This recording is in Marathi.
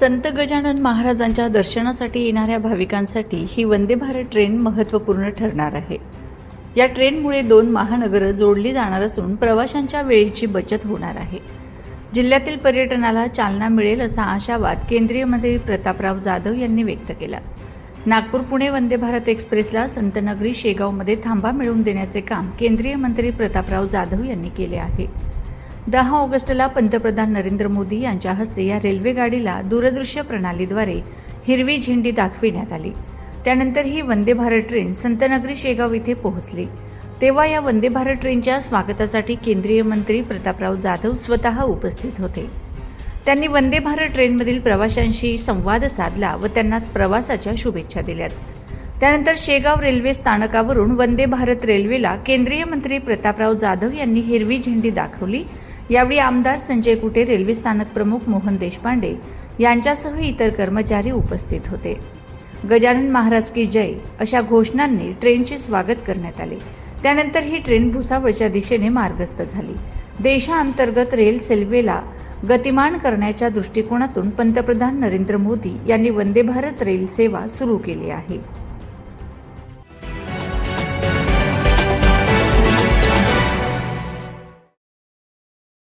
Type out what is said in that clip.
संत गजानन महाराजांच्या दर्शनासाठी येणाऱ्या भाविकांसाठी ही वंदे भारत ट्रेन महत्त्वपूर्ण ठरणार आहे. या ट्रेनमुळे दोन महानगरं जोडली जाणार असून प्रवाशांच्या वेळेची बचत होणार आहे. जिल्ह्यातील पर्यटनाला चालना मिळेल असा आशावाद केंद्रीय मंत्री प्रतापराव जाधव यांनी व्यक्त केला. नागपूर पुणे वंदे भारत एक्सप्रेसला संतनगरी शेगावमध्ये थांबा मिळवून देण्याचे काम केंद्रीय मंत्री प्रतापराव जाधव यांनी केले आहे. दहा ऑगस्टला पंतप्रधान नरेंद्र मोदी यांच्या हस्ते या रेल्वे गाडीला दूरदृश्य प्रणालीद्वारे हिरवी झेंडी दाखविण्यात आली. त्यानंतर ही वंदे भारत ट्रेन संतनगरी शेगाव इथे पोहोचली. तेव्हा या वंदे भारत ट्रेनच्या स्वागतासाठी केंद्रीय मंत्री प्रतापराव जाधव स्वतः उपस्थित होते. त्यांनी वंदे भारत ट्रेनमधील प्रवाशांशी संवाद साधला व त्यांना प्रवासाच्या शुभेच्छा दिल्यात. त्यानंतर शेगाव रेल्वे स्थानकावरून वंदे भारत रेल्वेला केंद्रीय मंत्री प्रतापराव जाधव यांनी हिरवी झेंडी दाखवली यावेळी आमदार संजय कुटे रेल्वे स्थानक प्रमुख मोहन देशपांडे यांच्यासह इतर कर्मचारी उपस्थित होते. गजानन महाराज की जय अशा घोषणांनी ट्रेनचे स्वागत करण्यात आले. त्यानंतर ही ट्रेन भुसावळच्या दिशेने मार्गस्थ झाली. देशांतर्गत रेल सेल्वेला गतिमान करण्याच्या दृष्टिकोनातून पंतप्रधान नरेंद्र मोदी यांनी वंदे भारत रेल सेवा सुरू केली आहे.